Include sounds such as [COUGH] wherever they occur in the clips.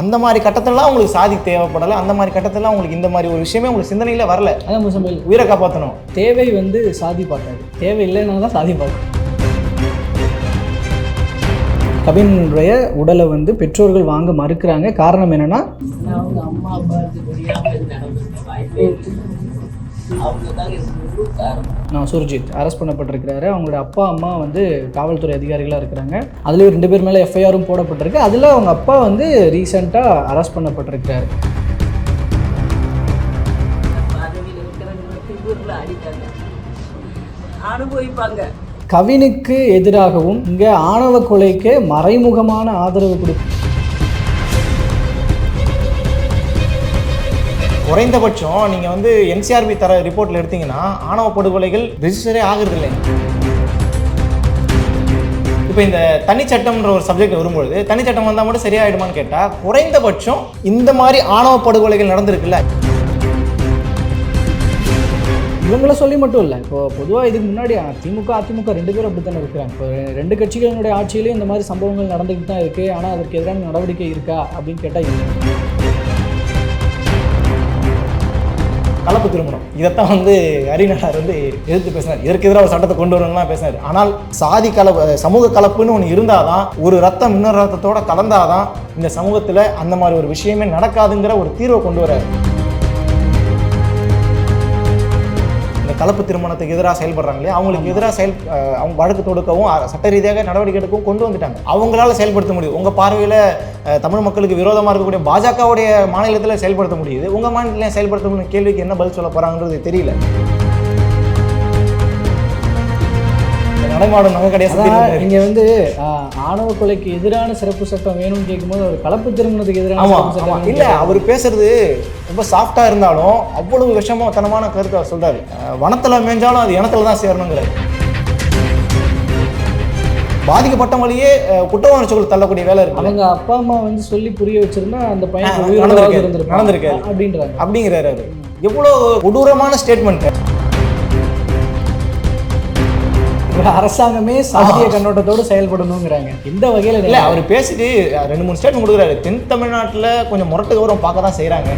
அந்த மாதிரி கட்டத்திலலாம் உங்களுக்கு சாதி தேவைப்படலை அந்த மாதிரி கட்டத்திலலாம் உங்களுக்கு இந்த மாதிரி ஒரு விஷயமே உங்களுக்கு சிந்தனையில் வரல. அதான் முசம்பில் உயிரை காப்பாற்றணும் தேவை வந்து சாதி பார்க்காது தேவை இல்லைன்னா தான் சாதி பார்க்கும். கவினுடைய உடலை வந்து பெற்றோர்கள் வாங்க மறுக்கிறாங்க. காரணம் என்னன்னா அவங்க அம்மா அப்பாவுக்கு நான் சுர்ஜித். அரெஸ்ட் பண்ணப்பட்டிருக்கிறாரு. அவங்களோட அப்பா அம்மா வந்து காவல்துறை அதிகாரிகளாக இருக்கிறாங்க. அதுலேயும் ரெண்டு பேர் மேலே எஃப்ஐஆரும் போடப்பட்டிருக்கு. அதில் அவங்க அப்பா வந்து ரீசெண்டாக அரெஸ்ட் பண்ணப்பட்டிருக்கிறாரு. அனுபவிப்பாங்க கவினுக்கு எதிராகவும் இங்கே ஆணவ கொலைக்கு மறைமுகமான ஆதரவு கொடுக்கும் குறைந்தபட்சம் நீங்கள் வந்து என்சிஆர்பி தர ரிப்போர்ட்டில் எடுத்தீங்கன்னா ஆணவ படுகொலைகள் ரிஜிஸ்டரே ஆகுறதில்லை. இப்போ இந்த தனிச்சட்டம்ன்ற ஒரு சப்ஜெக்ட் வரும்பொழுது தனிச்சட்டம் வந்தால் மட்டும் சரியாயிடுமான்னு கேட்டால் குறைந்தபட்சம் இந்த மாதிரி ஆணவ படுகொலைகள் நடந்திருக்குல்ல. இவங்கள சொல்லி மட்டும் இல்லை இப்போ பொதுவாக இதுக்கு முன்னாடி திமுக அதிமுக ரெண்டு பேரும் அப்படி தானே இருக்கிறாங்க. இப்போ ரெண்டு கட்சிகளினுடைய ஆட்சியிலையும் இந்த மாதிரி சம்பவங்கள் நடந்துக்கிட்டு தான் இருக்குது ஆனால் அதற்கு எதிரான நடவடிக்கை இருக்கா அப்படின்னு கேட்டால் இல்லை. கலப்பு திருமணம். இதைத்தான் வந்து அறிஞர் வந்து எதிர்த்து பேசினார். இதற்கு எதிராக ஒரு சட்டத்தை கொண்டு வரணும்லாம் பேசினார். ஆனால் சாதி கலப்பு சமூக கலப்புன்னு ஒன்று இருந்தாதான் ஒரு ரத்தம் இன்னொரு ரத்தத்தோட கலந்தாதான் இந்த சமூகத்தில் அந்த மாதிரி ஒரு விஷயமே நடக்காதுங்கிற ஒரு தீர்வை கொண்டு வர்றாரு. கலப்பு திருமணத்துக்கு எதிராக செயல்படுறாங்களே அவங்களுக்கு எதிராக செயல் அவங்க வழக்கு தொடுக்கவும் சட்ட ரீதியாக நடவடிக்கை எடுக்கவும் கொண்டு வந்துட்டாங்க. அவங்களால செயல்படுத்த முடியும் உங்கள் பார்வையில் தமிழ் மக்களுக்கு விரோதமாக இருக்கக்கூடிய பாஜகவுடைய மாநிலத்தில் செயல்படுத்த முடியுது. உங்கள் மாநிலத்தில் செயல்படுத்த முடியும் கேள்விக்கு என்ன பதில் சொல்ல போகிறாங்கன்றது தெரியல. நடைமாடும் நகை கடையை சுத்தி அதான் நின்னு- இங்கே வந்து ஆணவ கொலைக்கு எதிரான சிறப்பு சட்டம் வேணும்னு கேட்கும்போது ஒரு கலப்பு திருமணத்துக்கு எதிரான இல்ல அவர் பேசுறது ரொம்ப சாஃப்டா இருந்தாலும் அவ்வளவு விஷமத்தனமான கருத்தை அவர் சொல்றாரு. வனத்துல மேய்ஞ்சாலும் அது இனத்துல தான் சேரணுங்கிறாரு. பாதிக்கப்பட்டவங்களையே அஹ், குற்ற உணர்ச்சிகள் தள்ளக்கூடிய வேலை இருக்கு. அவங்க அப்பா அம்மா வந்து சொல்லி புரிய வச்சிருந்தா அந்த பையன் இருந்திருப்பான் நடந்திருக்காரு. அப்படின்றாங்க. அப்படிங்கிறாரு அவரு. எவ்வளவு கொடூரமான ஸ்டேட்மெண்ட் அரசாங்கமே சாதிய கண்ணோட்டத்தோடு செயல்படணுங்கிறாங்க. இந்த வகையில இல்ல அவர் பேசிட்டு ரெண்டு மூணு ஸ்டேட்மெண்ட் கொடுக்குறாரு. தென் தமிழ்நாட்டுல கொஞ்சம் முரட்டு கௌரவம் பார்க்க தான் செய்றாங்க.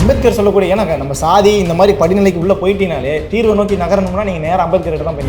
அம்பேத்கர் சொல்லக்கூடிய ஏன்னா நம்ம சாதி இந்த மாதிரி படிநிலைக்கு உள்ள போயிட்டீனாலே தீர்வை நோக்கி நகரணும்னா நீங்க நேரா அம்பேத்கர் தான் போய்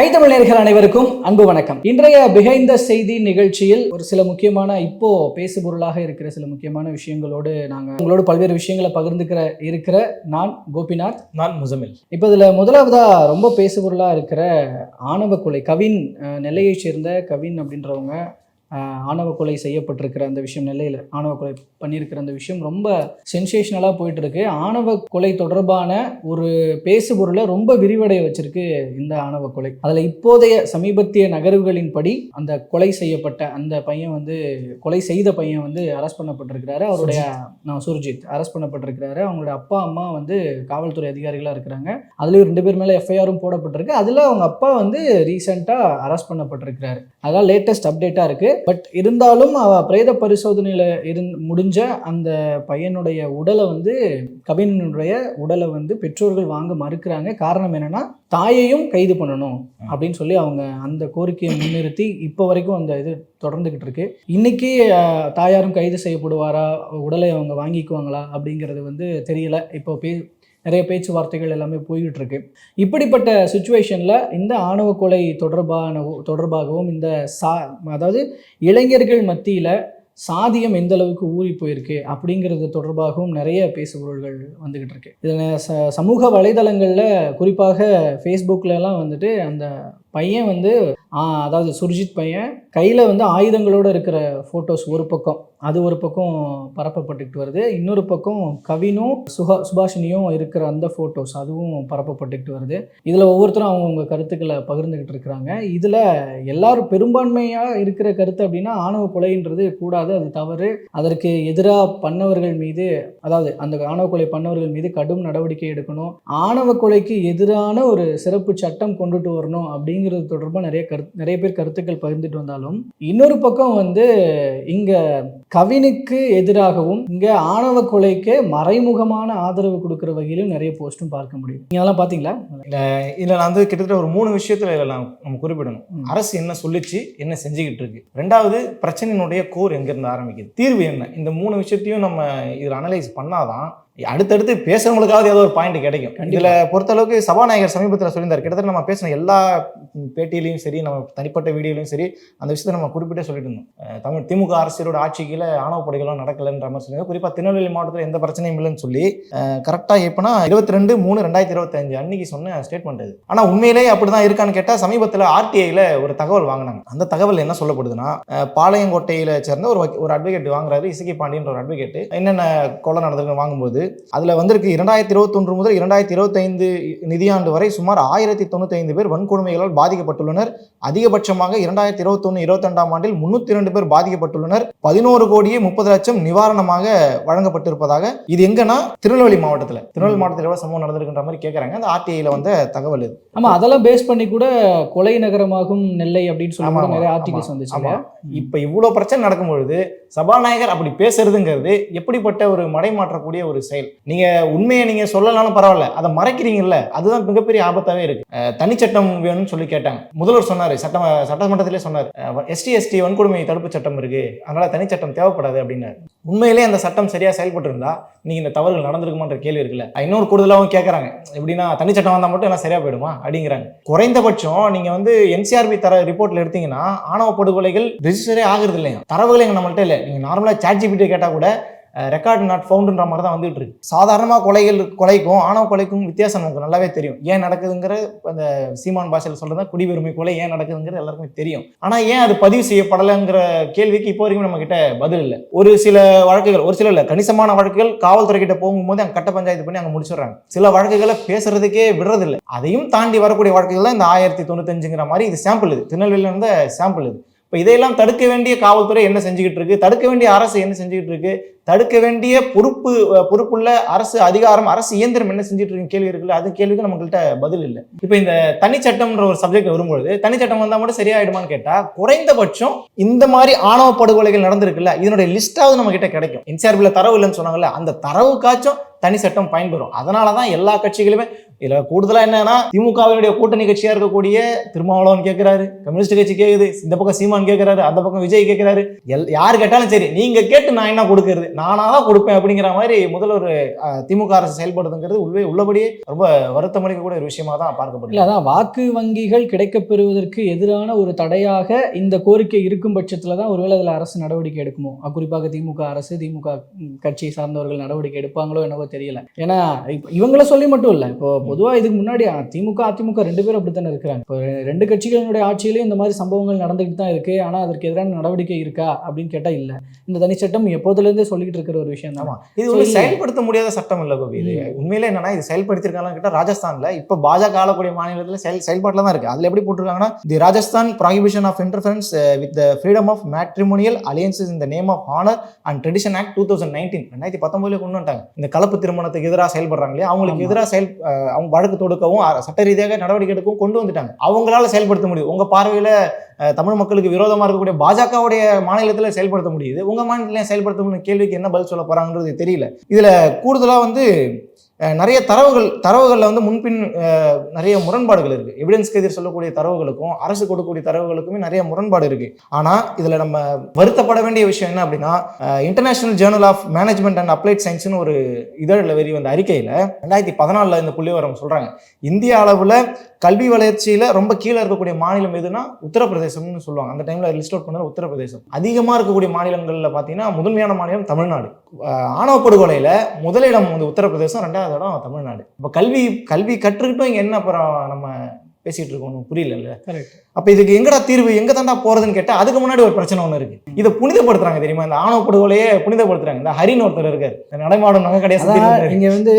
ஐத்தமிழ் நேர்கள் அனைவருக்கும் அன்பு வணக்கம். இன்றைய பிஹைண்ட் த செய்தி நிகழ்ச்சியில் ஒரு சில முக்கியமான இப்போ பேசு பொருளாக இருக்கிற சில முக்கியமான விஷயங்களோடு நாங்கள் உங்களோட பல்வேறு விஷயங்களை பகிர்ந்துக்கிற இருக்கிற நான் கோபிநாத். நான் முசமில். இப்போ இதில் முதலாவதா ரொம்ப பேசு பொருளாக இருக்கிற ஆணவ கொலை கவின் நெல்லையைச் சேர்ந்த கவின் அப்படின்றவங்க ஆணவ கொலை செய்யப்பட்டிருக்கிற அந்த விஷயம் நெல்லையில் ஆணவ கொலை பண்ணியிருக்கிற அந்த விஷயம் ரொம்ப சென்சேஷனலாக போயிட்டு இருக்கு ஆணவ கொலை தொடர்பான ஒரு பேசு பொருளை ரொம்ப விரிவடைய வச்சிருக்கு இந்த ஆணவ கொலை. அதில் இப்போதைய சமீபத்திய நகர்வுகளின்படி அந்த கொலை செய்யப்பட்ட அந்த பையன் வந்து கொலை செய்த பையன் வந்து அரெஸ்ட் பண்ணப்பட்டிருக்கிறாரு. அவருடைய நான் சுர்ஜித் அரெஸ்ட் பண்ணப்பட்டிருக்கிறாரு. அவங்களோட அப்பா அம்மா வந்து காவல்துறை அதிகாரிகளாக இருக்கிறாங்க. அதுலேயும் ரெண்டு பேர் மேலே எஃப்ஐஆரும் போடப்பட்டிருக்கு. அதில் அவங்க அப்பா வந்து ரீசெண்டாக அரெஸ்ட் பண்ணப்பட்டிருக்கிறாரு. அதான் லேட்டஸ்ட் அப்டேட்டாக இருக்குது பட் இருந்தாலும் அவ பிரேத பரிசோதனையில் இருந் முடிஞ்ச அந்த பையனுடைய உடலை வந்து கவினனுடைய உடலை வந்து பெற்றோர்கள் வாங்க மறுக்கிறாங்க. காரணம் என்னன்னா தாயையும் கைது பண்ணணும் அப்படின்னு சொல்லி அவங்க அந்த கோரிக்கையை முன்னிறுத்தி இப்போ வரைக்கும் அந்த இது தொடர்ந்துகிட்டு இருக்கு. இன்னைக்கு தாயாரும் கைது செய்யப்படுவாரா? உடலை அவங்க வாங்கிக்குவாங்களா? அப்படிங்கிறது வந்து தெரியல. இப்போ பே நிறைய பேச்சுவார்த்தைகள் எல்லாமே போய்கிட்டு இருக்கு இப்படிப்பட்ட சுச்சுவேஷனில் இந்த ஆணவ கொலை தொடர்பான தொடர்பாகவும் இந்த சா அதாவது இளைஞர்கள் மத்தியில் சாதியம் எந்த அளவுக்கு ஊறி போயிருக்கு அப்படிங்கிறது தொடர்பாகவும் நிறைய பேசுபொருள்கள் வந்துகிட்டு இருக்கு இதில் ச சமூக வலைதளங்களில் குறிப்பாக ஃபேஸ்புக்கில் எல்லாம் வந்துட்டு அந்த பையன் வந்து அதாவது சுர்ஜித் பையன் கையில் வந்து ஆயுதங்களோடு இருக்கிற ஃபோட்டோஸ் ஒரு பக்கம் அது ஒரு பக்கம் பரப்பப்பட்டுக்கிட்டு வருது. இன்னொரு பக்கம் கவினும் சுகா சுபாஷினியும் இருக்கிற அந்த ஃபோட்டோஸ் அதுவும் பரப்பப்பட்டுக்கிட்டு வருது. இதில் ஒவ்வொருத்தரும் அவங்கவுங்க கருத்துக்களை பகிர்ந்துக்கிட்டு இருக்கிறாங்க. இதில் எல்லாரும் பெரும்பான்மையாக இருக்கிற கருத்து அப்படின்னா ஆணவ கொலைன்றது கூடாது அது தவறு. அதற்கு எதிராக பண்ணவர்கள் மீது அதாவது அந்த ஆணவ கொலை பண்ணவர்கள் மீது கடும் நடவடிக்கை எடுக்கணும். ஆணவ கொலைக்கு எதிரான ஒரு சிறப்பு சட்டம் கொண்டுட்டு வரணும் அப்படிங்கிறது தொடர்பாக நிறைய கரு நிறைய பேர் கருத்துக்கள் பகிர்ந்துட்டு வந்தாலும் இன்னொரு பக்கம் வந்து இங்கே கவினுக்கு எதிராகவும் இங்கே ஆணவ கொலைக்கு மறைமுகமான ஆதரவு கொடுக்குற வகையிலும் நிறைய போஸ்ட்டும் பார்க்க முடியும். நீங்க அதெல்லாம் பார்த்தீங்களா இதில் நான் வந்து கிட்டத்தட்ட ஒரு மூணு விஷயத்துல இதில் நான் நம்ம குறிப்பிடணும். அரசு என்ன சொல்லிச்சு என்ன செஞ்சுக்கிட்டு இருக்கு? ரெண்டாவது பிரச்சனையினுடைய கோர் எங்கேருந்து ஆரம்பிக்குது? தீர்வு என்ன? இந்த மூணு விஷயத்தையும் நம்ம இதில் அனலைஸ் பண்ணாதான் அடுத்தடுத்து பேசுறவங்களுக்காவது ஏதோ ஒரு பாயிண்ட் கிடைக்கும். இதுல பொறுத்தளவுக்கு சபாநாயகர் சமீபத்தில் சொல்லியிருந்தார். கிட்டத்தட்ட நம்ம பேசின எல்லா பேட்டியிலையும் சரி நம்ம தனிப்பட்ட வீடியோலையும் சரி அந்த விஷயத்தை நம்ம குறிப்பிட்டே சொல்லிட்டு இருந்தோம். தமிழ் திமுக அரசியலோட ஆட்சிக்கில ஆணவ படைகளும் நடக்கலைன்ற மாதிரி சொல்லியிருந்தோம் குறிப்பா திருநெல்வேலி மாவட்டத்தில் எந்த பிரச்சனையும் இல்லைன்னு சொல்லி கரெக்டாக எப்போனா இருபத்தி ரெண்டு மூணு ரெண்டாயிரத்தி இருபத்தஞ்சு அன்னைக்கு சொன்ன ஸ்டேட்மெண்ட் இது ஆனால் உண்மையிலேயே அப்படிதான் இருக்கான்னு கேட்டால் சமீபத்தில் ஆர்டிஐயில் ஒரு தகவல் வாங்கினாங்க. அந்த தகவல் என்ன சொல்லப்படுதுன்னா பாளையங்கோட்டையில் சேர்ந்த ஒரு ஒரு அட்வொகேட் வாங்குறாரு இசக்கி பாண்டியன்ற ஒரு அட்வொகேட் என்னென்ன கொலை நடந்திருக்குன்னு வாங்கும்போது அதில் வந்திருக்கு இரண்டாயிரத்தி இருபத்தொன்று முதல் இரண்டாயிரத்தி இருபத்தைந்து நிதியாண்டு வரை சுமார் ஆயிரத்தி தொண்ணூத்தைந்து பேர் வன்கொடுமைகளால் பாதிக்கப்பட்டுள்ளனர். அதிகபட்சமாக இரண்டாயிரத்தி இருபத்தொன்று இருபத்தெண்டாம் ஆண்டில் முன்னூத்தி ரெண்டு பேர் பாதிக்கப்பட்டுள்ளனர். பதினோரு கோடியே முப்பது லட்சம் நிவாரணமாக வழங்கப்பட்டிருப்பதாக. இது எங்கன்னா திருநெல்வேலி மாவட்டத்தில். திருநெல்வேலி மாவட்டத்தில் எவ்வளவு சம்பவம் நடந்திருக்குன்ற மாதிரி கேட்குறாங்க அந்த ஆர்டிஐல வந்த தகவல் இது. ஆமா அதெல்லாம் பேஸ் பண்ணி கூட கொலை நகரமாகும் நெல்லை அப்படின்னு சொல்லி நிறைய ஆர்டிகல்ஸ் வந்துச்சு? இப்ப இவ்வளவு பிரச்சனை நடக்கும் பொழுது சபாநாயகர் அப்படி பேசுறதுங்கிறது எப்படிப்பட்ட ஒரு மடைமாற்றக்கூடிய ஒரு செயல் நீங்க உண்மையை நீங்க சொல்லலாலும் பரவாயில்ல. அதை மறைக்கிறீங்கல்ல அதுதான் மிகப்பெரிய ஆபத்தாவே இருக்கு. தனிச்சட்டம் வேணும்னு சொல்லி கேட்டாங்க. முதல்வர் சொன்னாரு சட்டம் சட்டமன்றத்திலே சொன்னார். எஸ்டி எஸ்டி வன்கொடுமை தடுப்பு சட்டம் இருக்கு. அதனால தனிச்சட்டம் தேவைப்படாது அப்படின்னாரு. உண்மையிலே அந்த சட்டம் சரியா செயல்பட்டு இருந்தா நீங்க இந்த தவறுகள் நடந்திருக்குமான்ற கேள்வி இருக்குல்ல. இன்னொரு கூடுதலாகவும் கேட்கறாங்க எப்படின்னா தனிச்சட்டம் வந்தா மட்டும் எல்லாம் சரியா போயிடுமா அப்படிங்கிறாங்க. குறைந்தபட்சம் நீங்க வந்து என்சிஆர்பி தர ரிப்போர்ட்ல எடுத்தீங்கன்னா ஆணவ படுகொலைகள் ரெஜிஸ்டரே ஆகுறது இல்லையா தரவுகள் எங்க நம்மள்ட்ட இல்லை. நீங்க நார்மலா சாட் ஜிபிடி கேட்டா கூட ரெக்கார்ட் நாட் ஃபவுண்டுன்ற மாதிரி தான் வந்துட்டு இருக்கு. சாதாரணமாக கொலைகள் கொலைக்கும் ஆணவ கொலைக்கும் வித்தியாசம் நமக்கு நல்லாவே தெரியும். ஏன் நடக்குதுங்கிற அந்த சீமான் பாஷையில் சொல்றதா குடியுரிமை கொலை ஏன் நடக்குதுங்கிறது எல்லாருக்குமே தெரியும். ஆனால் ஏன் அது பதிவு செய்யப்படலைங்கிற கேள்விக்கு இப்போ வரைக்கும் நம்ம கிட்ட பதில் இல்லை. ஒரு சில வழக்குகள் ஒரு சில இல்லை கணிசமான வழக்குகள் காவல்துறை கிட்ட போகும்போது அங்கே கட்ட பஞ்சாயத்து பண்ணி அங்கே முடிச்சிடுறாங்க. சில வழக்குகளை பேசுறதுக்கே விடுறதில்லை. அதையும் தாண்டி வரக்கூடிய வழக்குகள் தான் இந்த ஆயிரத்தி தொண்ணூத்தஞ்சுங்கிற மாதிரி இது சாம்பிள் இது. திருநெல்வேலியில் இருந்த சாம்பிள் இது. இப்போ இதையெல்லாம் தடுக்க வேண்டிய காவல்துறை என்ன செஞ்சுக்கிட்டு இருக்கு? தடுக்க வேண்டிய அரசு என்ன செஞ்சுக்கிட்டு இருக்கு? தடுக்க வேண்டிய பொறுப்பு பொறுப்புள்ள அரசு அதிகாரம் அரசு இயந்திரம் என்ன செஞ்சுட்டு இருக்கு கேள்வி இருக்குல்ல? அது கேள்விக்கு நம்மகிட்ட பதில் இல்லை. இப்போ இந்த தனிச்சட்டம்ன்ற ஒரு சப்ஜெக்ட் வரும்பொழுது தனிச்சட்டம் வந்தால் மட்டும் சரியாயிடுமான்னு கேட்டால் குறைந்தபட்சம் இந்த மாதிரி ஆணவ படுகொலைகள் நடந்திருக்குல்ல இதனுடைய லிஸ்டாவது நம்ம கிட்ட கிடைக்கும். என்சிஆர்பியில் தரவு இல்லைன்னு சொன்னாங்கல்ல அந்த தரவுக்காச்சும் தனி சட்டம் பயன்பெறும். அதனால தான் எல்லா கட்சிகளுமே இதுல கூடுதலா என்னன்னா திமுகவினுடைய கூட்டணி கட்சியா இருக்கக்கூடிய திருமாவளவன் கேட்கிறாரு கம்யூனிஸ்ட் கட்சி கேட்குது இந்த பக்கம் சீமான் கேட்கிறாரு அந்த பக்கம் விஜய் கேட்கிறாரு எல் யார் கேட்டாலும் சரி நீங்க கேட்டு நான் என்ன கொடுக்கறது? நானா தான் கொடுப்பேன் அப்படிங்கிற மாதிரி முதல்வர் ஒரு திமுக அரசு செயல்படுதுங்கிறது உள்ளே உள்ளபடியே ரொம்ப வருத்தம் அளிக்கக்கூடிய ஒரு விஷயமா தான் பார்க்கப்படுது அதான் வாக்கு வங்கிகள் கிடைக்கப்பெறுவதற்கு எதிரான ஒரு தடையாக இந்த கோரிக்கை இருக்கும் பட்சத்தில் தான் ஒருவேளை அதில் அரசு நடவடிக்கை எடுக்குமோ? குறிப்பாக திமுக அரசு திமுக கட்சியை சார்ந்தவர்கள் நடவடிக்கை எடுப்பாங்களோ என்னவோ தெரியல. ஏன்னா இவங்கள சொல்லி மட்டும் இல்லை இப்போ பொதுவா இதுக்கு முன்னாடி திமுக அதிமுக ரெண்டு பேரும் அப்படித்தானே இருக்கிறாங்க. இப்போ ரெண்டு கட்சிகளினுடைய ஆட்சியிலையும் இந்த மாதிரி சம்பவங்கள் நடந்துகிட்டு தான் இருக்கு. ஆனா அதற்கு எதிரான நடவடிக்கை இருக்கா அப்படின்னு கேட்டா இல்ல. இந்த தனிச்சட்டம் எப்போதுல இருந்தே சொல்லிக்கிட்டு இருக்கிற ஒரு விஷயம் தான். இது சொல்லி- செயல்படுத்த முடியாத சட்டம் இல்ல கோபி. இது உண்மையிலே என்னன்னா இது செயல்படுத்திருக்காங்கன்னு கேட்டா ராஜஸ்தான்ல இப்ப பாஜக ஆளக்கூடிய மாநிலத்துல செயல் செயல்பாட்டில் தான் இருக்கு. அதுல எப்படி போட்டிருக்காங்கன்னா the Rajasthan prohibition of interference with freedom of matrimonial alliances இந்த name of honour and tradition act two thousand nineteen ரெண்டாயிரத்தி பத்தொன்பதுல கொண்டு வந்துட்டாங்க. இந்த கலப்பு திருமணத்துக்கு எதிராக செயல்படுறாங்க இல்லையா? அவங்களுக்கு. எதிராக செயல் அவங்க வழக்கு தொடுக்கவும் சட்ட ரீதியாக நடவடிக்கை எடுக்கவும் கொண்டு வந்துட்டாங்க. அவங்களால செயல்படுத்த முடியும். உங்க பார்வையில தமிழ் மக்களுக்கு விரோதமாக இருக்கக்கூடிய பாஜகவுடைய மாநிலத்தில் செயல்படுத்த முடியுது. உங்க மாநிலத்தில் செயல்படுத்த முடியும் கேள்விக்கு என்ன பதில் சொல்ல போறாங்கன்றது தெரியல. இதுல கூடுதலாக வந்து நிறைய தரவுகள் தரவுகளில் வந்து முன்பின் நிறைய முரண்பாடுகள் இருக்குது எவிடன்ஸ்க்கு எதிர் சொல்லக்கூடிய தரவுகளுக்கும் அரசு கொடுக்கக்கூடிய தரவுகளுக்குமே நிறைய முரண்பாடு இருக்குது ஆனால் இதில் நம்ம வருத்தப்பட வேண்டிய விஷயம் என்ன அப்படின்னா international journal of management and applied சயின்ஸ்னு ஒரு இதழில் வெளி வந்த அறிக்கையில் ரெண்டாயிரத்தி பதினாலில் இந்த புள்ளிவரம் சொல்கிறாங்க இந்திய அளவில் கல்வி வளர்ச்சியில் ரொம்ப கீழே இருக்கக்கூடிய மாநிலம் எதுனா உத்தரப்பிரதேசம்னு சொல்லுவாங்க. அந்த டைமில் லிஸ்ட் அவுட் பண்ணது உத்தரப்பிரதேசம். அதிகமாக இருக்கக்கூடிய மாநிலங்களில் பார்த்தீங்கன்னா முதன்மையான மாநிலம் தமிழ்நாடு. ஆணவ படுகொலையில் முதலிடம் வந்து உத்தரப்பிரதேசம் ரெண்டாவது இடம் தமிழ்நாடு. இப்போ கல்வி கல்வி கற்றுக்கிட்டும் இங்க என்ன அப்புறம் நம்ம பேசிட்டு இருக்கோம்? புரியல அப்ப இதுக்கு எங்கடா தீர்வு எங்க தாண்டா போறதுன்னு கேட்டா அதுக்கு முன்னாடி ஒரு பிரச்சனை ஒண்ணு இருக்கு. இதை புனிதப்படுத்துறாங்க தெரியுமா? இந்த ஆணவ படுகொலையே புனிதப்படுத்துறாங்க. இந்த ஹரின்னு ஒருத்தர் இருக்காரு. நடைமாடும் நகை கடையை சுத்தி அதான் இருக்காரு. இங்க வந்து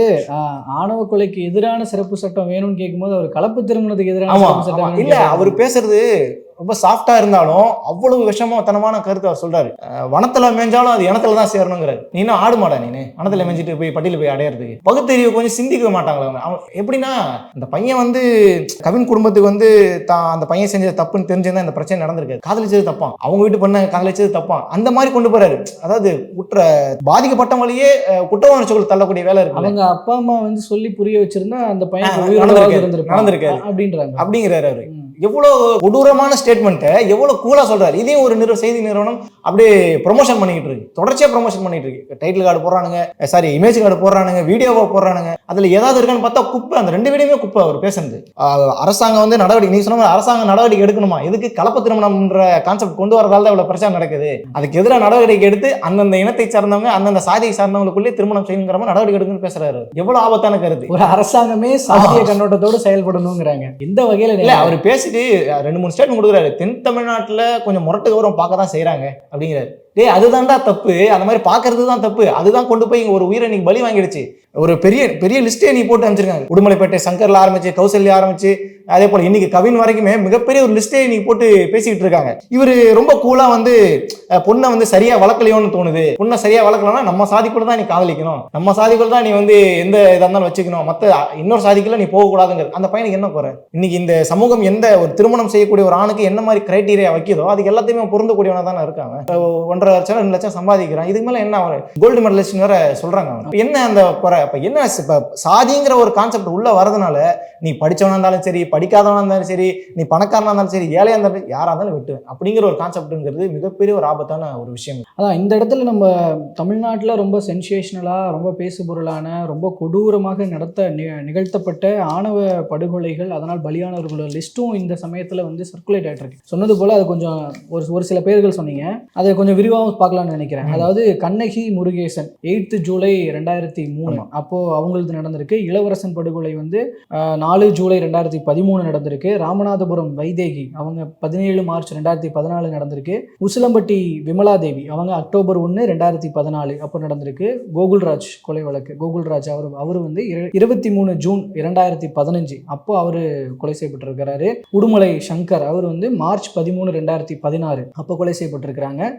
ஆணவ கொலைக்கு எதிரான சிறப்பு சட்டம் வேணும்னு கேட்கும்போது அவர் கலப்பு திருமணத்துக்கு எதிரான இல்ல. அவர் பேசுறது ரொம்ப சாஃப்டா இருந்தாலும் அவ்வளவு விஷமத்தனமான கருத்து அவர் சொல்றாரு. அஹ் வனத்துல மேய்ஞ்சாலும் அது இனத்துல தான் சேரணுங்கிறாரு. நீ இன்னும் ஆடு மாடா நீனு? வனத்துல மேய்ஞ்சிட்டு போய் பட்டியல போய் அடையறதுக்கு. பகுத்தறிவு கொஞ்சம் சிந்திக்க மாட்டாங்களா அவங்க? எப்படின்னா இந்த பையன் வந்து கவின் குடும்பத்துக்கு வந்து தான் அந்த பையன் செஞ்சது தப்புன்னு தெரிஞ்சிருந்தா இந்த பிரச்சனை நடந்திருக்காது. காதலிச்சது தப்பான் அவங்க வீட்டு பண்ண காதலிச்சது தப்பான் அந்த மாதிரி கொண்டு போறாரு. அதாவது குற்ற பாதிக்கப்பட்டவங்களையே குற்ற உணர்ச்சிகள் தள்ளக்கூடிய வேலை இருக்கு அவங்க அப்பா அம்மா வந்து சொல்லி புரிய வச்சிருந்தா அந்த பையன் நடந்திருக்காரு. அப்படின்றாங்க. அப்படிங்கிறாரு அவரு. எவ்வளோ கொடூரமான ஸ்டேட்மெண்ட்டை எவ்வளோ கூலாக சொல்கிறார் இதே ஒரு நிறுவ செய்தி நிறுவனம் அப்படியே ப்ரொமோஷன் பண்ணிக்கிட்டு இருக்கு. தொடர்ச்சியா ப்ரொமோஷன் பண்ணிட்டு இருக்கு. டைட்டில் கார்டு போடுறானுங்க சாரி இமேஜ் கார்டு போடுறானுங்க வீடியோவை போடுறானுங்க. அதுல ஏதாவது இருக்கான்னு பார்த்தா குப்பை அந்த ரெண்டு வீடியோமே குப்பை அவர் பேசுறது அரசாங்கம் வந்து நடவடிக்கை நீங்க சொன்ன அரசாங்கம் நடவடிக்கை எடுக்கணுமா? எதுக்கு கலப்பு திருமணம்ன்ற கான்செப்ட் கொண்டு வரதால தான் இவ்வளவு பிரச்சனை நடக்குது. அதுக்கு எதிராக நடவடிக்கை எடுத்து அந்தந்த இனத்தை சார்ந்தவங்க அந்தந்த சாதியை சார்ந்தவங்களுக்குள்ளே திருமணம் செய்யணுங்கிற நடவடிக்கை எடுக்கணும்னு பேசுறாரு. எவ்வளவு ஆபத்தான கருத்து. ஒரு அரசாங்கமே சாதிய கண்ணோட்டத்தோடு செயல்படணுங்கிறாங்க. எந்த வகையில இல்ல அவர் பேசிட்டு ரெண்டு மூணு ஸ்டேட்மெண்ட் கொடுக்குறாரு. தென் தமிழ்நாட்டுல கொஞ்சம் முரட்டு கௌரவம் பார்க்க தான் செய்றாங்க. அப்படிங்கிறார். டேய் அதுதான்டா தப்பு. அந்த மாதிரி பார்க்கறது தான் தப்பு. அதுதான் கொண்டு போய் இங்க ஒரு உயிரை நீங்க பலி வாங்கிடுச்சு. ஒரு பெரிய பெரிய லிஸ்டே நீ போட்டு அமைச்சிருக்காங்க உடுமலைப்பேட்டை சங்கர்ல ஆரம்பிச்சு கௌசல்யா ஆரம்பிச்சு அதே போல இன்னைக்கு கவின் வரைக்குமே மிகப்பெரிய ஒரு லிஸ்டே நீ போட்டு பேசிக்கிட்டு இருக்காங்க. இவரு ரொம்ப கூலா வந்து பொண்ணை வந்து சரியா வளர்க்கலையோன்னு தோணுது. பொண்ணை சரியா வளர்க்கலன்னா நம்ம சாதிக்குள்ள தான் நீ காதலிக்கணும். நம்ம சாதிக்குள்ள தான் நீ வந்து எந்த இதாக இருந்தாலும் வச்சுக்கணும். மத்த இன்னொரு சாதிக்குள்ள நீ போகக்கூடாதுங்கிறது. அந்த பையனுக்கு என்ன குறை? இன்னைக்கு இந்த சமூகம் எந்த ஒரு திருமணம் செய்யக்கூடிய ஒரு ஆணுக்கு என்ன மாதிரி கிரைட்டீரியா வைக்குதோ அதுக்கு எல்லாத்தையுமே பொருந்தக்கூடியவனா தானே இருக்காங்க ஒன்றரை ஒன்றரை லட்சம் ரெண்டு லட்சம் சம்பாதிக்கிறான். இதுக்கு மேலே என்ன அவர் கோல்டு மெடலிஸ்ட் வேற சொல்கிறாங்க அவன் என்ன அந்த குறை? அப்ப என்ன இப்போ சாதிங்கிற ஒரு கான்செப்ட் உள்ள வரதுனால நீ படித்தவனாக இருந்தாலும் சரி படிக்காதவனாக இருந்தாலும் சரி நீ பணக்காரனாக இருந்தாலும் சரி ஏழையாக இருந்தாலும் யாராக இருந்தாலும் வெட்டுவேன். அப்படிங்கிற ஒரு கான்செப்ட்டுங்கிறது மிகப்பெரிய ஒரு ஆபத்தான ஒரு விஷயம். அதான் இந்த இடத்துல நம்ம தமிழ்நாட்டில் ரொம்ப சென்சேஷனலாக ரொம்ப பேசுபொருளான ரொம்ப கொடூரமாக நடத்த நிகழ்த்தப்பட்ட ஆணவ படுகொலைகள் அதனால் பலியானவர்களோட லிஸ்ட்டும் இந்த சமயத்தில் வந்து சர்க்குலேட் ஆகிட்டு இருக்கு சொன்னது போல் அது கொஞ்சம் ஒரு ஒரு சில பேர்கள் சொன்னீங்க. அதை கொஞ்சம் விரிவாக பார்க்கலாம்னு நினைக்கிறேன். அதாவது கண்ணகி முருகேசன் எயித்து ஜூலை ரெண்டாயிரத்தி மூணு. அப்போது அவங்களது நடந்திருக்கு. இளவரசன் படுகொலை வந்து நாலு ஜூலை ரெண்டாயிரத்தி பதிமூணு நடந்திருக்கு. ராமநாதபுரம் வைதேகி அவங்க பதினேழு மார்ச் ரெண்டாயிரத்தி பதினாலு நடந்திருக்கு. உசிலம்பட்டி விமலாதேவி அவங்க அக்டோபர் ஒன்று ரெண்டாயிரத்தி பதினாலு அப்போ நடந்திருக்கு. கோகுல்ராஜ் கொலை வழக்கு. கோகுல்ராஜ் அவர் அவர் வந்து இரு- இருபத்தி மூணு ஜூன் இரண்டாயிரத்தி பதினஞ்சு அப்போ அவர் கொலை செய்யப்பட்டிருக்கிறாரு. உடுமலை சங்கர் அவர் வந்து மார்ச் பதிமூணு ரெண்டாயிரத்தி பதினாறு அப்போ கொலை செய்யப்பட்டிருக்கிறாங்க.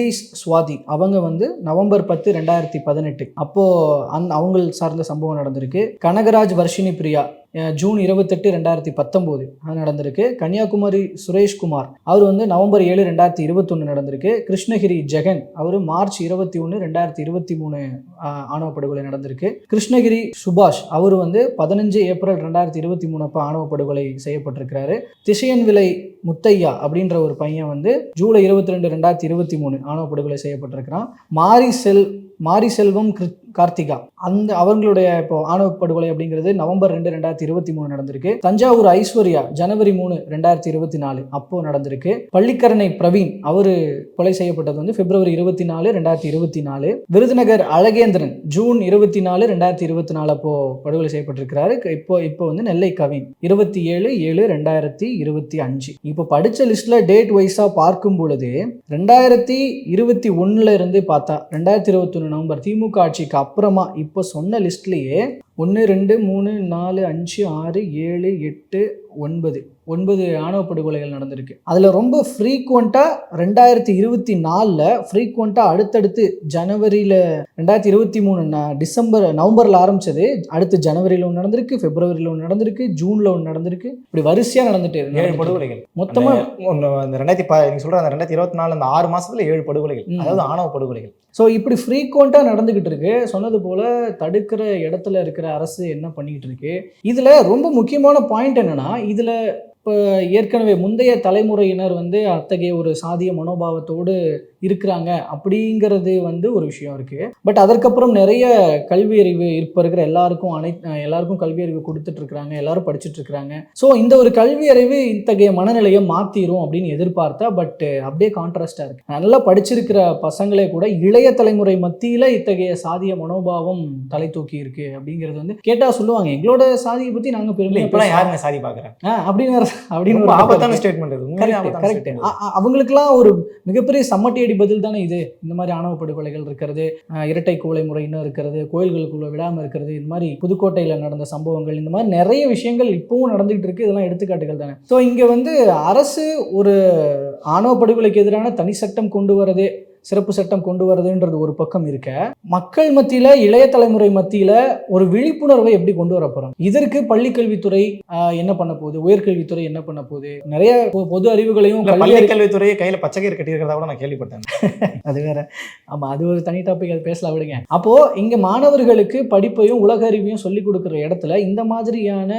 சந்தீஷ் சுவாதி அவங்க வந்து நவம்பர் பத்து ரெண்டாயிரத்தி பதினெட்டு. அப்போ அந் அவங்கள் சார்ந்த சம்பவம் நடந்திருக்கு. கனகராஜ் வர்ஷினி பிரியா ஜூன் இருபத்தெட்டு ரெண்டாயிரத்தி பத்தொம்போது அது நடந்திருக்கு. கன்னியாகுமரி சுரேஷ்குமார் அவர் வந்து நவம்பர் ஏழு ரெண்டாயிரத்தி இருபத்தொன்று நடந்திருக்கு. கிருஷ்ணகிரி ஜெகன் அவர் மார்ச் இருபத்தி ஒன்று ரெண்டாயிரத்தி இருபத்தி மூணு ஆணவ படுகொலை நடந்திருக்கு. கிருஷ்ணகிரி சுபாஷ் அவர் வந்து பதினஞ்சு ஏப்ரல் ரெண்டாயிரத்தி இருபத்தி மூணு அப்போ ஆணவ படுகொலை செய்யப்பட்டிருக்கிறாரு. திசையன் விலை முத்தையா அப்படின்ற ஒரு பையன் வந்து ஜூலை இருபத்தி ரெண்டு ரெண்டாயிரத்தி இருபத்தி மூணு ஆணவ படுகொலை செய்யப்பட்டிருக்கிறான். மாரி செல் மாரி செல்வம் கிருத்- கார்த்திகா. அந்த அவங்களுடைய இப்போ ஆணவ படுகொலை அப்படிங்கிறது நவம்பர் ரெண்டு ரெண்டாயிரத்தி இருபத்தி மூணு நடந்திருக்கு. தஞ்சாவூர் ஐஸ்வர்யா ஜனவரி மூணு ரெண்டாயிரத்தி இருபத்தி நாலு அப்போ நடந்திருக்கு. பள்ளிக்கரணை பிரவீன் அவர் கொலை செய்யப்பட்டது வந்து பிப்ரவரி இருபத்தி நாலு ரெண்டாயிரத்தி இருபத்தி நாலு. விருதுநகர் அழகேந்திரன் ஜூன் இருபத்தி நாலு ரெண்டாயிரத்தி இருபத்தி நாலு அப்போ படுகொலை செய்யப்பட்டிருக்கிறாரு. இப்போ இப்போ வந்து நெல்லை கவின் இருபத்தி ஏழு ஏழு ரெண்டாயிரத்தி இருபத்தி அஞ்சு. இப்போ படிச்ச லிஸ்ட்ல டேட் வைஸா பார்க்கும் பொழுது ரெண்டாயிரத்தி இருபத்தி ஒன்னுல இருந்து பார்த்தா ரெண்டாயிரத்தி இருபத்தொன்னு நவம்பர் திமுக ஆட்சிக்கு அப்புறமா இப்போ சொன்ன லிஸ்ட்லேயே ஒன்று ரெண்டு மூணு நாலு அஞ்சு ஆறு ஏழு எட்டு ஒன்பது. ஒன்பது ஆணவ படுகொலைகள் நடந்திருக்கு. அதில் ரொம்ப ஃப்ரீக்வெண்ட்டாக ரெண்டாயிரத்தி இருபத்தி நாலில் ஃப்ரீக்வெண்ட்டாக அடுத்தடுத்து ஜனவரியில் ரெண்டாயிரத்தி இருபத்தி மூணு டிசம்பர் நவம்பரில் ஆரம்பிச்சது. அடுத்து ஜனவரியில் ஒன்று நடந்திருக்கு பிப்ரவரியில் ஒன்று நடந்திருக்கு ஜூனில் ஒன்று நடந்திருக்கு. இப்படி வரிசையாக நடந்துட்டு ஏழு இருக்கு படுகொலைகள் மொத்தமாக ஒன்று அந்த ரெண்டாயிரத்தி ப நீங்க சொல்ற அந்த ரெண்டாயிரத்தி இருபத்தி நாலு அந்த ஆறு மாசத்துல ஏழு படுகொலைகள். அதாவது ஆணவ படுகொலைகள். ஸோ இப்படி ஃப்ரீக்வெண்ட்டாக நடந்துக்கிட்டு இருக்கு. சொன்னது போல் தடுக்கிற இடத்துல இருக்கிற அரசு என்ன பண்ணிக்கிட்டு இருக்கு? இதில் ரொம்ப முக்கியமான பாயிண்ட் என்னன்னா இதில் இப்போ ஏற்கனவே முந்தைய தலைமுறையினர் வந்து அத்தகைய ஒரு சாதிய மனோபாவத்தோடு இருக்கிறாங்க அப்படிங்கிறது வந்து ஒரு விஷயம் இருக்கு. பட் அதற்கப்புறம் நிறைய கல்வி அறிவு இப்போ இருக்கிற எல்லாருக்கும் அனை எல்லாருக்கும் கல்வி அறிவு கொடுத்துட்டு இருக்கிறாங்க எல்லாரும் படிச்சுட்டு இருக்கிறாங்க ஸோ இந்த ஒரு கல்வி அறிவு இத்தகைய மனநிலையை மாத்திரும் அப்படின்னு எதிர்பார்த்தா பட் அப்படியே கான்ட்ராஸ்டா இருக்கு. நல்லா படிச்சிருக்கிற பசங்களே கூட இளைய தலைமுறை மத்தியில இத்தகைய சாதிய மனோபாவம் தலை தூக்கி இருக்கு அப்படிங்கிறது வந்து கேட்டா சொல்லுவாங்க. எங்களோட சாதியை பத்தி நாங்க இல்ல பெருமையா இப்பெல்லாம் பேசுறோம். யாருங்க சாதி பாக்குறாங்க? ஆ, அப்படின்னு அப்படின்னு ஒரு ஆபத்தான ஸ்டேட்மெண்ட் கரெக்ட். அவங்களுக்குலாம் ஒரு மிகப்பெரிய சம்மட்டி அடி பதில் தானே இது. இந்த மாதிரி ஆணவ படுகொலைகள் இருக்கிறது இரட்டை கூலை முறை இன்னும் இருக்கிறது கோயில்களுக்குள்ள விடாம இருக்கிறது இந்த மாதிரி புதுக்கோட்டையில நடந்த சம்பவங்கள் இந்த மாதிரி நிறைய விஷயங்கள் இப்பவும் நடந்துகிட்டு இருக்கு. இதெல்லாம் எடுத்துக்காட்டுகள் தானே. ஸோ இங்க வந்து அரசு ஒரு ஆணவ படுகொலைக்கு எதிரான தனி சட்டம் கொண்டு வரதே சிறப்பு சட்டம் கொண்டு வரதுன்றது ஒரு பக்கம் இருக்க மக்கள் மத்தியில இளைய தலைமுறை மத்தியில ஒரு விழிப்புணர்வை எப்படி கொண்டு வர போறோம்? இதற்கு பள்ளிக்கல்வித்துறை ஆஹ், என்ன பண்ண போகுது? உயர்கல்வித்துறை என்ன பண்ண போகுது? நிறைய பொது அறிவுகளையும் பள்ளி கல்வித்துறையை கையில பச்சைக்கீரை கட்டியிருக்கிறதா கூட நான் கேள்விப்பட்டேன். [LAUGHS] அது வேற. ஆமா அது ஒரு தனி டாபிக் அது பேசலாம் விடுங்க. அப்போ இங்க மாணவர்களுக்கு படிப்பையும் உலக அறிவையும் சொல்லி கொடுக்குற இடத்துல இந்த மாதிரியான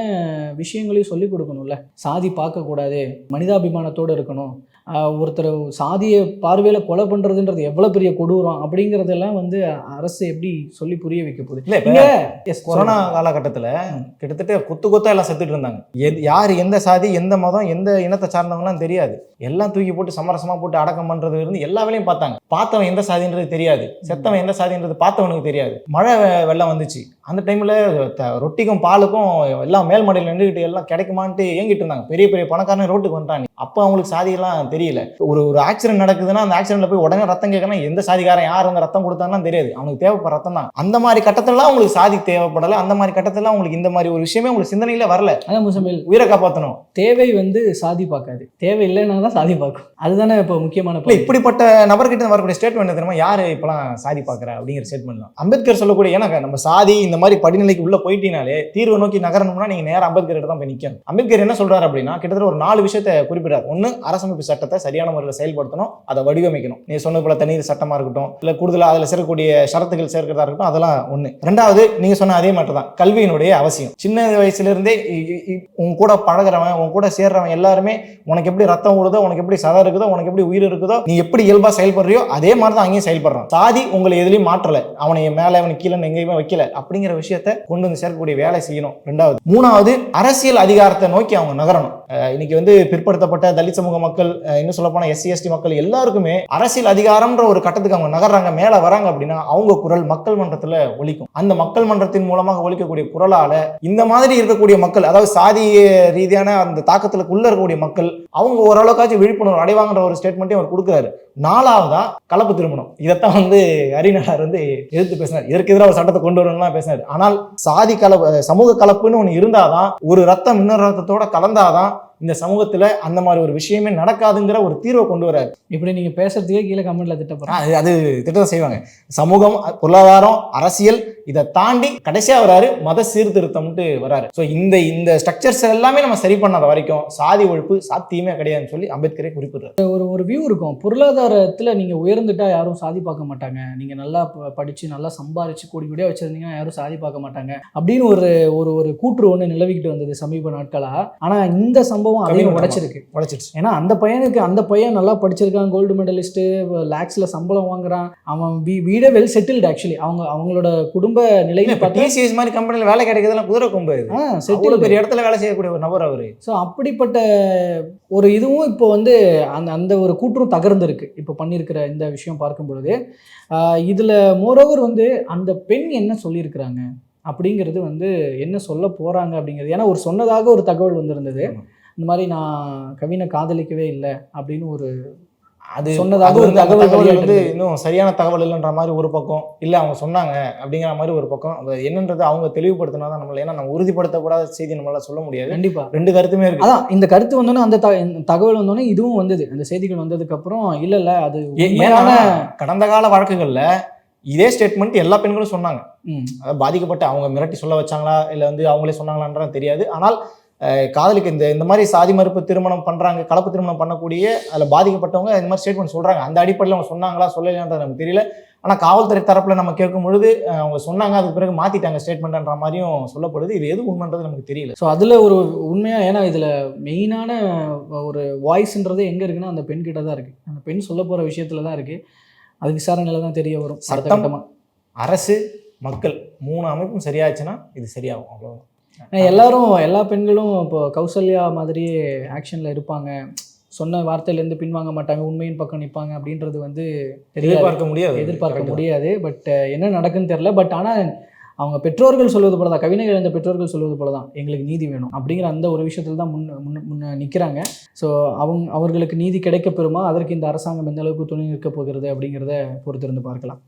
விஷயங்களையும் சொல்லி கொடுக்கணும்ல. சாதி பார்க்க கூடாது. மனிதாபிமானத்தோட இருக்கணும். ஒருத்தர் சாதிய பார்வையில கொலை பண்றதுன்றது எவ்வளவு பெரிய கொடூரம் அப்படிங்கறதெல்லாம் வந்து அரசு எப்படி சொல்லி புரிய வைக்க போகுது? இல்ல எஸ் கொரோனா காலகட்டத்துல கிட்டத்தட்ட கொத்து கொத்தா எல்லாம் செத்துட்டு இருந்தாங்க. எது- யார் எந்த சாதி எந்த மதம் எந்த இனத்தை சார்ந்தவங்கலாம் தெரியாது. எல்லாம் தூக்கி போட்டு சமரசமா போட்டு அடக்கம் பண்றது இருந்து எல்லா வேலையும் பார்த்தாங்க. பார்த்தவன் எந்த சாதின்றது தெரியாது. செத்தவன் எந்த சாதின்றது பார்த்தவனுக்கு தெரியாது. மழை வெள்ளம் வந்துச்சு. அந்த டைம்ல ரொட்டிக்கும் பாலுக்கும் எல்லாம் மேல் மடையில் நின்றுக்கிட்டு எல்லாம் கிடைக்குமான்ட்டு ஏங்கிட்டு இருந்தாங்க. பெரிய பெரிய பணக்காரன் ரோட்டுக்கு வந்துட்டாங்க அப்போ அவங்களுக்கு சாதியெல்லாம் தெரியல. ஒரு ஒரு ஆக்சிடென்ட் நடக்குதுன்னா அந்த ஆக்சிடென்ட்ல போய் உடனே ரத்தம் கேட்கணும் எந்த சாதிக்காரன் யார் வந்து ரத்தம் கொடுத்தாங்கன்னு தெரியாது. அவனுக்கு தேவைப்படுற ரத்தம் தான். அந்த மாதிரி கட்டத்திலலாம் உங்களுக்கு சாதி தேவைப்படல. அந்த மாதிரி கட்டத்துல உங்களுக்கு இந்த மாதிரி ஒரு விஷயமே உங்களுக்கு சிந்தனையில வரல. அதான் முசமில் உயிரை காப்பாற்றணும் தேவை வந்து சாதி பார்க்காது. தேவை இல்லைன்னா தான் சாதி பார்க்கும். அதுதானே இப்போ முக்கியமான. இப்படிப்பட்ட நபர்கிட்ட வரக்கூடிய ஸ்டேட்மெண்ட் தெரியுமா? யாரு இப்பெல்லாம் சாதி பார்க்கறா அப்படிங்கிற ஸ்டேட்மெண்ட் தான். அம்பேத்கர் சொல்லக்கூடிய ஏன்னா நம்ம சாதி இந்த மாதிரி படிநிலைக்கு உள்ள போயிட்டீனாலே தீர்வை நோக்கி நகரணும்னா நீங்க நேரா அம்பேத்கர் தான் போய் நிக்கணும். அம்பேத்கர் என்ன சொல்றாரு அப்படின்னா கிட்டத்தட்ட ஒரு நாலு விஷயத்தை குறிப்பிடாரு ஒன்னு அரசமைப்பு சட்டத்தை சரியான முறையில் செயல்படுத்தணும் அதை வடிவமைக்கணும். நீ சொன்னது போல தனி சட்டமாக இருக்கட்டும் இல்லை கூடுதலாக அதில் சேரக்கூடிய ஷரத்துகள் சேர்க்கிறதா இருக்கட்டும் அதெல்லாம் ஒன்று ரெண்டாவது நீங்கள் சொன்ன அதே மாதிரி தான் கல்வியினுடைய அவசியம். சின்ன வயசுலேருந்தே இ- இ- உன் கூட பழகுறவன் உன் கூட சேர்றவன் எல்லாருமே உனக்கு எப்படி ரத்தம் ஓடுதோ உனக்கு எப்படி சதம் இருக்குதோ உனக்கு எப்படி உயிர் இருக்குதோ நீ எப்படி இயல்பாக செயல்படுறியோ அதே மாதிரி தான் அங்கேயும் செயல்படுறான். சாதி உங்களை எதுலையும் மாற்றலை. அவனை மேலே அவனை கீழே எங்கேயுமே வைக்கல. அப்படிங்கிற விஷயத்த கொண்டு வந்து சேர்க்கக்கூடிய வேலை செய்யணும். ரெண்டாவது. மூணாவது அரசியல் அதிகாரத்தை நோக்கி அவங்க நகரணும். இன்னைக்கு வந்து பிற்படுத்தப்பட்ட தலித் சமூக மக்கள் இன்னும் சொல்ல போனா எஸ்சி எஸ்டி மக்கள் எல்லாருக்குமே அரசியல் அதிகாரம்ன்ற ஒரு கட்டத்துக்கு அவங்க நகர்றாங்க மேலே வராங்க அப்படின்னா அவங்க குரல் மக்கள் மன்றத்தில் ஒழிக்கும் அந்த மக்கள் மன்றத்தின் மூலமாக ஒழிக்கக்கூடிய குரலால் இந்த மாதிரி இருக்கக்கூடிய மக்கள் அதாவது சாதி ரீதியான அந்த தாக்கத்துக்குள்ள இருக்கக்கூடிய மக்கள் அவங்க ஓரளவுக்காச்சும் விழிப்புணர்வு அடைவாங்கன்ற ஒரு ஸ்டேட்மெண்ட்டையும் அவர் கொடுக்குறாரு. நாலாவதா கலப்பு திருமணம். இதைத்தான் வந்து ஹரிநாடார் வந்து எதிர்த்து பேசினார். இதற்கு எதிராக ஒரு சட்டத்தை கொண்டு வரணும்லாம் பேசினார். ஆனால் சாதி கலப்பு சமூக கலப்புன்னு ஒன்று இருந்தாதான் ஒரு ரத்தம் இன்னொரு ரத்தத்தோட கலந்தாதான் இந்த சமூகத்துல அந்த மாதிரி ஒரு விஷயமே நடக்காதுங்கிற ஒரு தீர்வை கொண்டு வராரு. இப்படி நீங்க பேசுறதுக்கே கீழே கமெண்ட்ல திட்டப்படுறேன் அது அது திட்டம் செய்வாங்க. சமூகம் பொருளாதாரம் அரசியல் இதை தாண்டி கடைசியா வராரு மத சீர்திருத்தம்ட்டு வராரு. ஸோ இந்த இந்த ஸ்ட்ரக்சர்ஸ் எல்லாமே நம்ம சரி பண்ணாத வரைக்கும் சாதி ஒழிப்பு சாத்தியமே கிடையாதுன்னு சொல்லி அம்பேத்கரே குறிப்பிடுறாரு. ஒரு ஒரு வியூ இருக்கும். பொருளாதாரத்துல நீங்க உயர்ந்துட்டா யாரும் சாதி பார்க்க மாட்டாங்க. நீங்க நல்லா ப- படிச்சு நல்லா சம்பாரிச்சு கோடி கோடியா வச்சிருந்தீங்கன்னா யாரும் சாதி பார்க்க மாட்டாங்க. அப்படின்னு ஒரு ஒரு ஒரு கூற்று ஒண்ணு நிலவிக்கிட்டு வந்தது சமீப நாட்களா. ஆனா இந்த சம்பவம் அதையும் உடைச்சிருக்கு. உழைச்சிருச்சு ஏன்னா அந்த பையனுக்கு அந்த பையன் நல்லா படிச்சிருக்கான் கோல்டு மெடலிஸ்ட்டு லேக்ஸ்ல சம்பளம் வாங்குறான். அவன் வீ வீடே வெல் செட்டில்டு ஆக்சுவலி அவங்க அவங்களோட குடும்ப நிலையை இப்போ பார்த்தா டிசிஎஸ் மாதிரி கம்பெனியில் வேலை கிடைக்கிறதுலாம் குதிரை கொம்பு இது. ஆ செட்டில் பெரிய இடத்துல வேலை செய்யக்கூடிய ஒரு நபர் அவரு. ஸோ அப்படிப்பட்ட ஒரு இதுவும் இப்போ வந்து அந்த அந்த ஒரு கூற்றும் தகர்ந்திருக்கு. இப்போ பண்ணியிருக்கிற இந்த விஷயம் பார்க்கும் பொழுது இதில் மோரோவர் வந்து அந்த பெண் என்ன சொல்லியிருக்கிறாங்க அப்படிங்கிறது வந்து என்ன சொல்ல போகிறாங்க அப்படிங்கிறது. ஏன்னா ஒரு சொன்னதாக ஒரு தகவல் வந்திருந்தது. இந்த மாதிரி நான் கவினை காதலிக்கவே இல்லை அப்படின்னு ஒரு அது சொன்னதாக ஒரு வந்து தகவல் வந்து இன்னும் சரியான தகவல் இல்லைன்ற மாதிரி ஒரு பக்கம். இல்லை அவங்க சொன்னாங்க அப்படிங்கிற மாதிரி ஒரு பக்கம். அது என்னன்றது அவங்க தெளிவுபடுத்தினா தான் நம்மள ஏன்னா நம்ம உறுதிப்படுத்தப்படாத செய்தி நம்மளால சொல்ல முடியாது. கண்டிப்பா. ரெண்டு கருத்துமே இருக்கு. அதான் இந்த கருத்து வந்தோன்னே அந்த தகவல் வந்தோன்னே இதுவும் வந்தது. அந்த செய்திகள் வந்ததுக்கு அப்புறம் இல்ல இல்ல அது ஏன்னா கடந்த கால வழக்குகள்ல இதே ஸ்டேட்மெண்ட் எல்லா பெண்களும் சொன்னாங்க. அதாவது பாதிக்கப்பட்ட அவங்க மிரட்டி சொல்ல வச்சாங்களா இல்லை வந்து அவங்களே சொன்னாங்களான்றது தெரியாது. ஆனால் காதலிக்க இந்த இந்த மாதிரி சாதி மறுப்பு திருமணம் பண்ணுறாங்க கலப்பு திருமணம் பண்ணக்கூடிய அதில் பாதிக்கப்பட்டவங்க இந்த மாதிரி ஸ்டேட்மெண்ட் சொல்கிறாங்க அந்த அடிப்படையில் அவங்க சொன்னாங்களா சொல்லலையான்றது நமக்கு தெரியல. ஆனால் காவல்துறை தரப்பில் நம்ம கேட்கும் பொழுது அவங்க சொன்னாங்க அதுக்கு பிறகு மாற்றிட்டாங்க ஸ்டேட்மெண்ட்ன்ற மாதிரியும் சொல்லப்படுது. இது எது உண்மைன்றது நமக்கு தெரியல. ஸோ அதில் ஒரு உண்மையாக ஏன்னா இதில் மெயினான ஒரு வாய்ஸ்ன்றது எங்கே இருக்குன்னா அந்த பெண் கிட்ட தான் இருக்குது அந்த பெண் சொல்ல போகிற விஷயத்துல தான் இருக்குது அது விசாரணையில் தான் தெரிய வரும். அடுத்த சட்டம் கட்டமா. அரசு மக்கள் மூணு அமைப்பும் சரியாச்சுன்னா இது சரியாகும். அவ்வளோ ஏன்னா எல்லாரும் எல்லா பெண்களும் இப்போ கௌசல்யா மாதிரியே ஆக்ஷனில் இருப்பாங்க. சொன்ன வார்த்தையிலேருந்து பின்வாங்க மாட்டாங்க உண்மையின் பக்கம் நிற்பாங்க அப்படின்றது வந்து எதிர்பார்க்க முடியாது. எதிர்பார்க்க. முடியாது. பட் என்ன நடக்குன்னு தெரியல. பட் ஆனால் அவங்க பெற்றோர்கள் சொல்வது போல தான் கவிஞர்கள் இழந்த பெற்றோர்கள் சொல்வது போல தான் எங்களுக்கு நீதி வேணும் அப்படிங்கிற அந்த ஒரு விஷயத்தில் தான் முன் முன்ன முன்ன நிற்கிறாங்க ஸோ அவங்க அவர்களுக்கு நீதி கிடைக்க பெறுமா? அதற்கு இந்த அரசாங்கம் எந்த அளவுக்கு துணை நிற்க போகிறது அப்படிங்கிறத பொறுத்திருந்து பார்க்கலாம்.